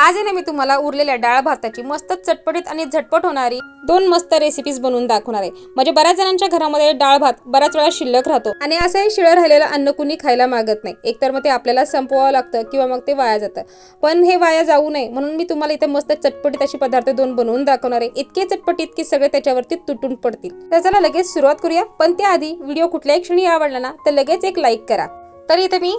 आज आहे ना मी तुम्हाला उरलेल्या डाळ भाताची मस्त चटपटीत आणि झटपट होणारी दोन मस्त रेसिपीज बनवून दाखवणार आहे. म्हणजे बऱ्याच जणांच्या घरामध्ये डाळ भात बऱ्याच वेळा शिल्लक राहतो आणि असंही शिळं राहिलेलं अन्न कुणी खायला मागत नाही. एकतर मग ते आपल्याला संपवावं लागतं किंवा मग ते वाया जातं. पण हे वाया जाऊ नये. म्हणून मी तुम्हाला इथे मस्त चटपटीत अशी पदार्थ दोन बनवून दाखवणार आहे. इतके चटपटीत की सगळे त्याच्यावरती तुटून पडतील. तर चला लगेच सुरुवात करूया. पण त्याआधी व्हिडिओ कुठल्याही क्षणी आवडला ना तर लगेच एक लाईक करा. तर इथे मी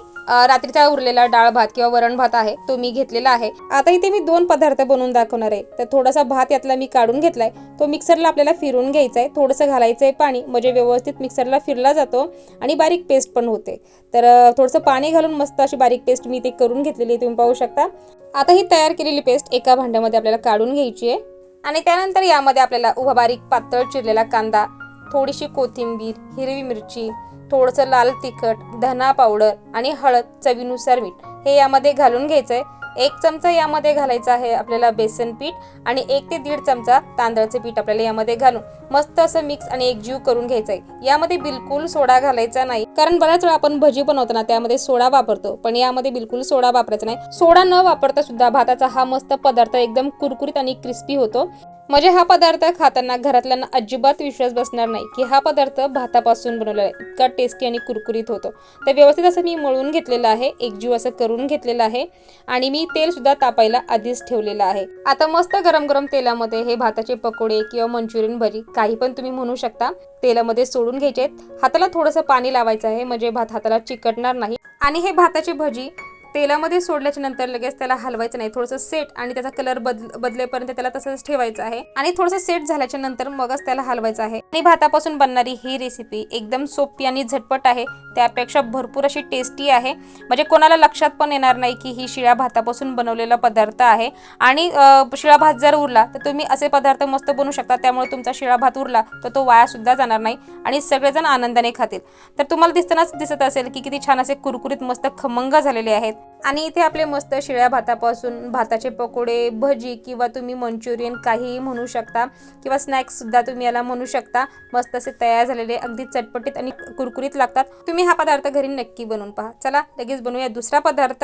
रात्रीचा उरलेला डाळ भात किंवा वरण भात आहे तो मी घेतलेला आहे. आता इथे मी दोन पदार्थ बनवून दाखवणार आहे. तर थोडासा भात यातला मी काढून घेतलाय. तो मिक्सरला आपल्याला फिरून घ्यायचा आहे थोडंसं घालायचं आहे पाणी. म्हणजे व्यवस्थित मिक्सरला फिरला जातो आणि बारीक पेस्ट पण होते. तर थोडंसं पाणी घालून मस्त अशी बारीक पेस्ट मी ते करून घेतलेली आहे. तुम्ही पाहू शकता. आता ही तयार केलेली पेस्ट एका भांड्यामध्ये आपल्याला काढून घ्यायची आहे आणि त्यानंतर यामध्ये आपल्याला उभा बारीक पातळ चिरलेला कांदा थोडीशी कोथिंबीर हिरवी मिरची थोडंसं लाल तिखट धना पावडर आणि हळद चवीनुसार मीठ. हे यामध्ये घालून घ्यायचंय. एक चमचा यामध्ये घालायचा आहे आपल्याला बेसन पीठ आणि एक ते दीड चमचा तांदळाचे पीठ आपल्याला यामध्ये घालून मस्त असं मिक्स आणि एकजीव करून घ्यायचं आहे यामध्ये बिलकुल सोडा घालायचा नाही. कारण बऱ्याच वेळा आपण भजी बनवताना त्यामध्ये सोडा वापरतो पण यामध्ये बिलकुल सोडा वापरायचा नाही. सोडा न वापरता सुद्धा भाताचा हा मस्त पदार्थ एकदम कुरकुरीत आणि क्रिस्पी होतो. म्हणजे हा पदार्थ खाताना घरातल्यांना अजिबात विश्वास बसणार नाही की हा पदार्थ भातापासून बनवलेला आहे. इतका टेस्टी आणि कुरकुरीत होतो. तर व्यवस्थित असं मी मळून घेतलेलं आहे. एकजीव असं करून घेतलेलं आहे. आणि मी तेल सुद्धा तापायला आधीच ठेवलेलं आहे. आता मस्त गरम गरम तेलामध्ये हे भाताचे पकोडे किंवा मंचुरियन भजी काही पण तुम्ही म्हणू शकता. तेलामध्ये सोडून घ्यायचे हाताला थोडंसं पाणी लावायचं आहे. म्हणजे भात हाताला चिकटणार नाही. आणि हे भाताची भजी तेलामध्ये सोडल्याच्या नंतर लगेच त्याला हलवायचं नाही. थोडंसं सेट आणि त्याचा कलर बदल बदलेपर्यंत त्याला तसंच ठेवायचं आहे. आणि थोडंसं सेट झाल्याच्यानंतर मगच त्याला हलवायचं आहे. आणि भातापासून बनणारी ही रेसिपी एकदम सोपी आणि झटपट आहे. त्यापेक्षा भरपूर अशी टेस्टी आहे. म्हणजे कोणाला लक्षात पण येणार नाही की ही शिळ्या भातापासून बनवलेला पदार्थ आहे. आणि शिळा भात जर उरला तर तुम्ही असे पदार्थ मस्त बनवू शकता. त्यामुळे तुमचा शिळा भात उरला तर तो वाया सुद्धा जाणार नाही आणि सगळेजण आनंदाने खातील. तर तुम्हाला दिसतानाच दिसत असेल की किती छान असे कुरकुरीत मस्त खमंग झालेले आहेत. आणि इथे आपले मस्त शिळ्या भातापासून भाताचे पकोडे भजी किंवा तुम्ही मंचुरियन काहीही म्हणू शकता किंवा स्नॅक्स सुद्धा तुम्ही याला म्हणू शकता. मस्त असे तयार झालेले अगदी चटपटीत आणि कुरकुरीत लागतात. तुम्ही हा पदार्थ घरी नक्की बनवून पहा. चला लगेच बनवूया दुसरा पदार्थ.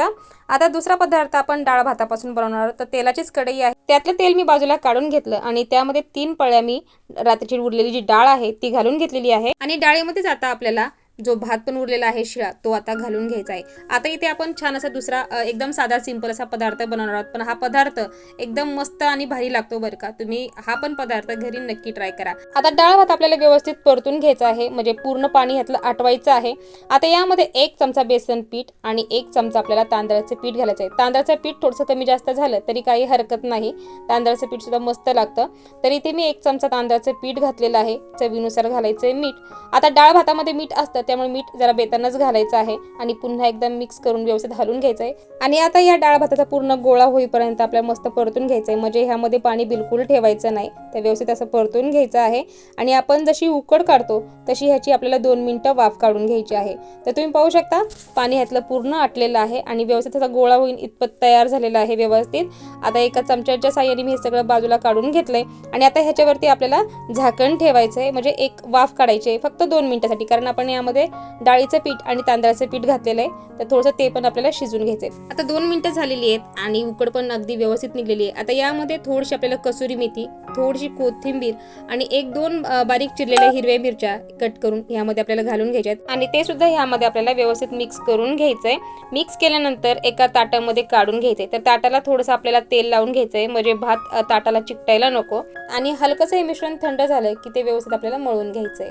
आता दुसरा पदार्थ आपण डाळ भातापासून बनवणार आहोत. तर तेलाचीच कढई आहे. त्यातलं तेल मी बाजूला काढून घेतलं आणि त्यामध्ये तीन पळ्या मी रात्रीची उरलेली जी डाळ आहे ती घालून घेतलेली आहे. आणि डाळीमध्येच आता आपल्याला जो भात पण उरलेला आहे शिळा तो आता घालून घ्यायचा आहे. आता इथे आपण छान असा दुसरा एकदम साधा सिंपल असा पदार्थ बनवणार आहोत. पण हा पदार्थ एकदम मस्त आणि भारी लागतो बरं का. तुम्ही हा पण पदार्थ घरी नक्की ट्राय करा. आता डाळ भात आपल्याला व्यवस्थित परतून घ्यायचा आहे. म्हणजे पूर्ण पाणी ह्यातलं आटवायचं आहे. आता यामध्ये एक चमचा बेसन पीठ आणि एक चमचा आपल्याला तांदळाचं पीठ घालायचं आहे. तांदळाचं पीठ थोडंसं कमी जास्त झालं तरी काही हरकत नाही. तांदळाचं पीठ सुद्धा मस्त लागतं. तर इथे मी एक चमचा तांदळाचं पीठ घातलेलं आहे. चवीनुसार घालायचं आहे मीठ. आता डाळ भातामध्ये मीठ असतं त्यामुळे मीठ जरा बेतानच घालायचं आहे आणि पुन्हा एकदम मिक्स करून व्यवस्थित हलून घ्यायचं आहे. आणि आता या डाळ भाताचा पूर्ण गोळा होईपर्यंत आपल्याला मस्त परतून घ्यायचं आहे. म्हणजे ह्यामध्ये पाणी बिलकुल ठेवायचं नाही. तर व्यवस्थित असं परतून घ्यायचं आहे. आणि आपण जशी उकड काढतो तशी ह्याची आपल्याला दोन मिनटं वाफ काढून घ्यायची आहे. तर तुम्ही पाहू शकता पाणी ह्यातलं पूर्ण आटलेलं आहे आणि व्यवस्थित त्याचा गोळा होईल इतपत तयार झालेला आहे व्यवस्थित. आता एका चमच्याच्या साह्याने मी हे सगळं बाजूला काढून घेतलंय. आणि आता ह्याच्यावरती आपल्याला झाकण ठेवायचं आहे म्हणजे एक वाफ काढायची आहे फक्त दोन मिनिटासाठी. कारण आपण यामध्ये डाळीचं पीठ आणि तांदळाचं पीठ घातलेलं आहे. तर थोडंसं ते पण आपल्याला शिजून घ्यायचं आहे आता दोन मिनटं झालेली आहेत आणि उकड पण अगदी व्यवस्थित निघलेली आहे. आता यामध्ये थोडीशी आपल्याला कसुरी मेथी थोडीशी कोथिंबीर आणि एक दोन बारीक चिरलेल्या हिरव्या मिरच्या कट करून ह्यामध्ये आपल्याला घालून घ्यायच्या आहेत. आणि ते सुद्धा ह्यामध्ये आपल्याला व्यवस्थित मिक्स करून घ्यायचं आहे मिक्स केल्यानंतर एका ताटामध्ये काढून घ्यायचंय. तर ताटाला थोडंसं आपल्याला तेल लावून घ्यायचं आहे म्हणजे भात ताटाला चिकटायला नको. आणि हलकंसं हे मिश्रण थंड झालं की ते व्यवस्थित आपल्याला मळून आहे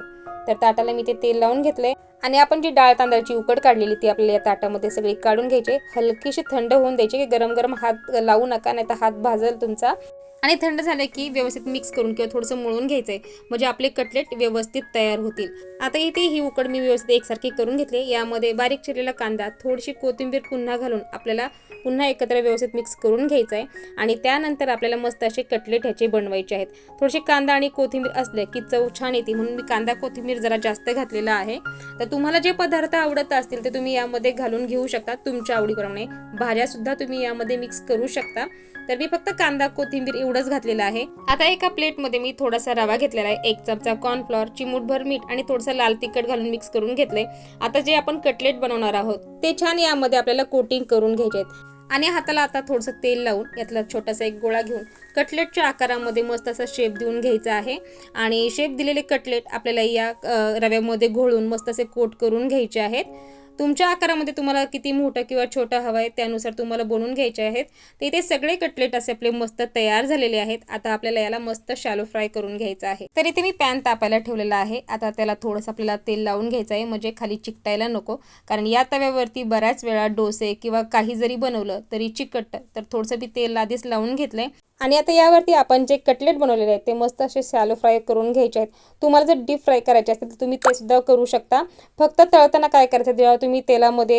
तर ताटाला मी ते तेल लावून घेतलंय. आणि आपण जी डाळ तांदळाची उकड काढलेली ती आपल्याला या ताटामध्ये सगळी काढून घ्यायची. हलकीशी थंड होऊन द्यायची की गरम गरम हात लावू नका नाही तर हात भाजल तुमचा. आणि थंड झालं की व्यवस्थित मिक्स करून किंवा थोडंसं मळून आहे म्हणजे आपले कटलेट व्यवस्थित तयार होतील. आता इथे ही उकड मी व्यवस्थित एकसारखी करून घेतली. यामध्ये बारीक चिरलेला कांदा थोडीशी कोथिंबीर पुन्हा घालून आपल्याला पुन्हा एकत्र व्यवस्थित मिक्स करून घ्यायचं आहे आणि त्यानंतर आपल्याला मस्त असे कटलेट ह्याचे बनवायचे आहेत. थोडेसे कांदा आणि कोथिंबीर असले की चव छान येते. म्हणून मी कांदा कोथिंबीर जरा जास्त घातलेला आहे. तर तुम्हाला जे पदार्थ आवडत असतील ते तुम्ही यामध्ये घालून घेऊ शकता. तुमच्या आवडीप्रमाणे भाज्यासुद्धा तुम्ही यामध्ये मिक्स करू शकता. तर मी फक्त कांदा कोथिंबीर एवढंच घातलेलं आहे. आता एका प्लेटमध्ये मी थोडासा रवा घेतलेला आहे. एक चमचा कॉर्नफ्लॉर चिमूटभर मीठ आणि थोडंसं लाल तिखट घालून मिक्स करून घेतलंय. आता जे आपण कटलेट बनवणार आहोत ते छान यामध्ये आपल्याला कोटिंग करून घ्यायचे आहेत. आणि हाताला आता थोडंसं तेल लावून यातला छोटासा एक गोळा घेऊन कटलेटच्या आकारामध्ये मस्त असा शेप देऊन घ्यायचा आहे. आणि शेप दिलेले कटलेट आपल्याला या रव्यामध्ये घोळून मस्त असे कोट करून घ्यायचे आहेत. तुमच्या आकारामध्ये तुम्हाला किती मोठं किंवा छोटं हवं आहे त्यानुसार तुम्हाला बनवून घ्यायचे आहेत. तर इथे सगळे कटलेट असे आपले मस्त तयार झालेले आहेत. आता आपल्याला याला मस्त शॅलो फ्राय करून घ्यायचं आहे. तर इथे मी पॅन तापायला ठेवलेला आहे. आता त्याला थोडंसं आपल्याला तेल लावून घ्यायचं आहे. म्हणजे खाली चिकटायला नको. कारण या तव्यावरती बऱ्याच वेळा डोसे किंवा काही जरी बनवलं तरी चिकटतं तर थोडंसं मी तेल आधीच लावून घेतलंय. आणि आता यावरती आपण जे कटलेट बनवलेले आहेत ते मस्त असे शॅलो फ्राय करून घ्यायचे आहेत. तुम्हाला जर डीप फ्राय करायचे असतील तर तुम्ही ते सुद्धा करू शकता. फक्त तळताना काय करायचं जेव्हा तुम्ही तेलामध्ये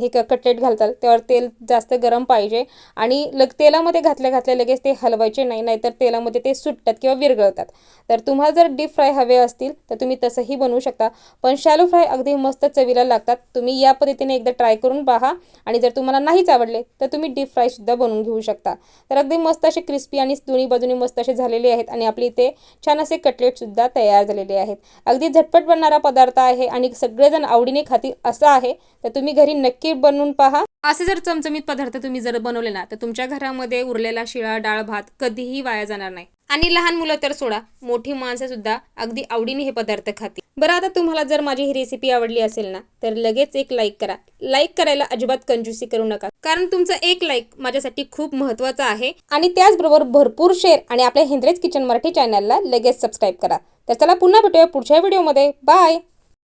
हे क- कटलेट घालताल तेव्हा तेल जास्त गरम पाहिजे. आणि लग तेलामध्ये घातल्या घातल्या लगेच ते हलवायचे नाही नाहीतर तेलामध्ये ते सुटतात किंवा विरघळतात. तर तुम्हाला जर डीप फ्राय हवे असतील तर तुम्ही तसंही बनवू शकता. पण शॅलो फ्राय अगदी मस्त चवीला लागतात. तुम्ही या पद्धतीने एकदा ट्राय करून पहा. आणि जर तुम्हाला नाहीच आवडले तर तुम्ही डीप फ्रायसुद्धा बनवून घेऊ शकता. तर अगदी मस्त असे क्रिस्पी आणि दोन्ही बाजूनी मस्त असे झालेले आहेत आणि आपले इथे छान असे कटलेटसुद्धा तयार झालेले आहेत. अगदी झटपट बनणारा पदार्थ आहे आणि सगळेजण आवडीने खातील असं आहे. तर तुम्ही घरी नक्की बनवून पहा. असे जर चमचमीत पदार्थ तुम्ही जर बनवले ना तर तुमच्या घरामध्ये उरलेला शिळा डाळ भात कधीही वाया जाणार नाही. आणि लहान मुलं तर सोडा. मोठी माणसं सुद्धा अगदी आवडीने हे पदार्थ खाते बरं आता तुम्हाला जर माझी ही रेसिपी आवडली असेल ना तर लगेच एक लाईक करा. लाईक करायला अजिबात कंजूसी करू नका. कारण तुमचा एक लाईक माझ्यासाठी खूप महत्त्वाचा आहे. आणि त्याचबरोबर भरपूर शेअर आणि आपल्या हिंद्रेज किचन मराठी चॅनलला लगेच सबस्क्राईब करा. तर चला पुन्हा भेटूया पुढच्या व्हिडिओमध्ये बाय